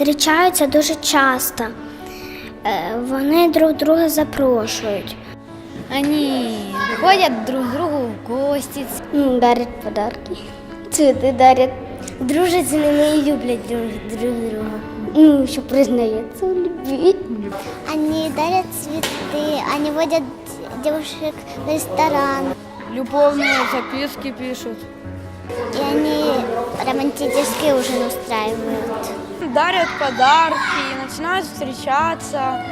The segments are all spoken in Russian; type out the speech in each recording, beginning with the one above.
зустрічаються дуже часто. Е, вони друг друга запрошують. Вони ходять друг другу в гості. Ну, дарять подарки. Цвіти дарять. Дружать з ними і люблять друг друга. Ну, що признається, в любві. Вони дарять цвіти, ані водять дівчинок в ресторан. Любовні записки пишуть. И они романтический ужин устраивают. Дарят подарки, начинают встречаться,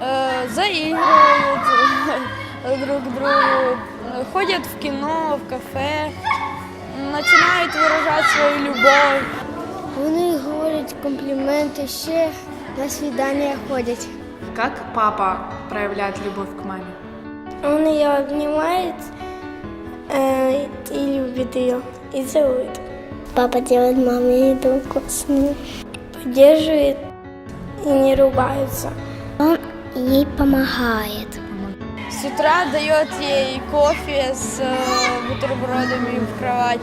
э, заигрывают друг к другу, э, ходят в кино, в кафе, начинают выражать свою любовь. Вони говорять компліменти, ще на свідання ходять. Как папа проявляет любовь к маме? Он ее обнимает э, и любит ее, и целует. Папа делает маме еду вкусную. Поддерживает и не ругаются. Он ей помогает. С утра дает ей кофе с э, бутербродами в кровать,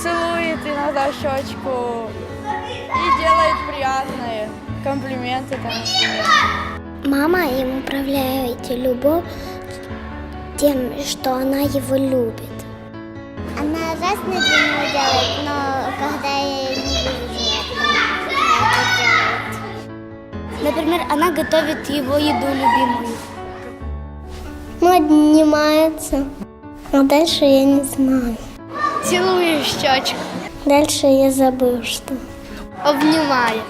целует иногда в щечку и делает приятные комплименты там, например. Мама им управляет любовь тем, что она его любит. Она раз на день его делает, но когда я не вижу. Например, она готовит его еду любимую. Ну, обнимается. А дальше я не знаю. Целует щечку. Дальше я забыл, что. Обнимает.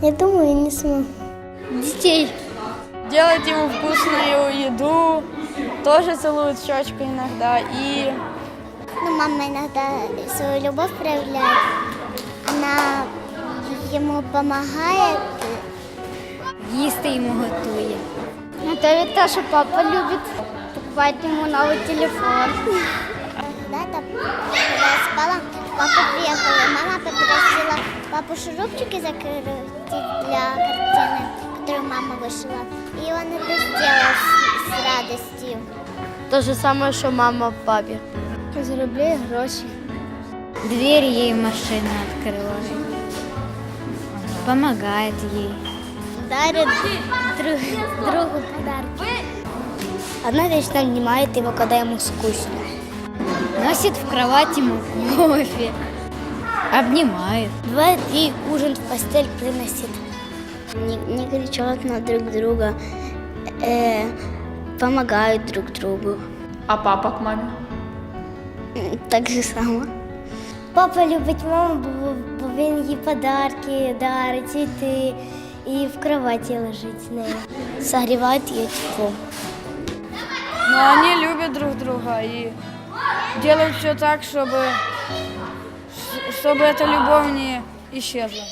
Я думаю, я не смогу. Детей. Делает ему вкусную еду, тоже целует в щечку иногда и Ну, мама иногда свою любовь проявляет. Она ему помогает. Їсти йому готує. Готовить те, що папа любить. Покупає йому новий телефон. Когда-то, когда я спала, папа приехал, и мама попросила папу шурупчики закрутить для картины, которую мама вышила. И он это сделал с, с радостью. Те ж саме, що мама папі. Заробляє гроші. Дверь ей машина открывает. Помогает ей. Дарит друг, другу подарки. Она вечно обнимает его, когда ему скучно. Носит в кровать ему кофе. Обнимает. Бывает ей ужин в постель приносит. Не, не кричат на друг друга, э, помогают друг другу. А папа к маме? М, Так же само. Папа любить маму, бо, бо він їй подарки дарить, цвіти і в кроваті лежить з нею. Согріває її теплом. но они любят друг друга и делают все так, чтобы, чтобы эта любовь не исчезла.